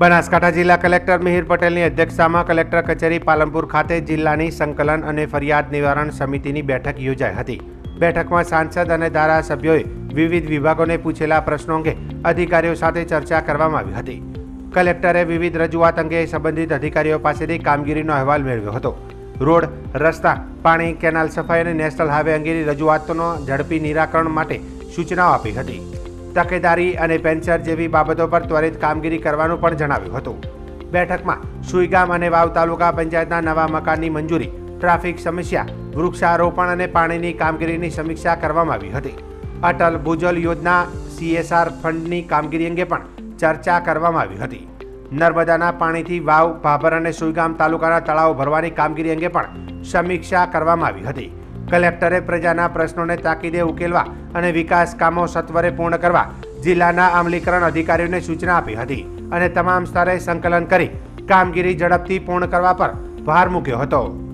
બનાસકાંઠા જિલ્લા કલેક્ટર મિહિર પટેલની અધ્યક્ષતામાં કલેક્ટર કચેરી પાલનપુર ખાતે જિલ્લાની સંકલન અને ફરિયાદ નિવારણ સમિતિની બેઠક યોજાઈ હતી. બેઠકમાં સાંસદ અને ધારાસભ્યોએ વિવિધ વિભાગોને પૂછેલા પ્રશ્નો અંગે અધિકારીઓ સાથે ચર્ચા કરવામાં આવી હતી. કલેક્ટરે વિવિધ રજૂઆત અંગે સંબંધિત અધિકારીઓ પાસેથી કામગીરીનો અહેવાલ મેળવ્યો હતો. રોડ, રસ્તા, પાણી, કેનાલ સફાઈ અને નેશનલ હાઈવે અંગેની રજૂઆતોનો ઝડપી નિરાકરણ માટે સૂચનાઓ આપી હતી. તકેદારી અને પેન્શન જેવી બાબતો પર ત્વરિત કામગીરી કરવાનું પણ જણાવ્યું હતું. બેઠકમાં સુઈગામ અને વાવ તાલુકા પંચાયતના નવા મકાનની મંજૂરી, ટ્રાફિક સમસ્યા, વૃક્ષારોપણ અને પાણીની કામગીરીની સમીક્ષા કરવામાં આવી હતી. અટલ ભૂજલ યોજના સીએસઆર ફંડની કામગીરી અંગે પણ ચર્ચા કરવામાં આવી હતી. નર્મદાના પાણીથી વાવ, ભાભર અને સુઈગામ તાલુકાના તળાવ ભરવાની કામગીરી અંગે પણ સમીક્ષા કરવામાં આવી હતી. કલેક્ટરે પ્રજાના પ્રશ્નોને તાકીદે ઉકેલવા અને વિકાસ કામો સત્વરે પૂર્ણ કરવા જિલ્લાના અમલીકરણ અધિકારીઓને સૂચના આપી હતી અને તમામ સ્તરે સંકલન કરી કામગીરી ઝડપથી પૂર્ણ કરવા પર ભાર મૂક્યો હતો.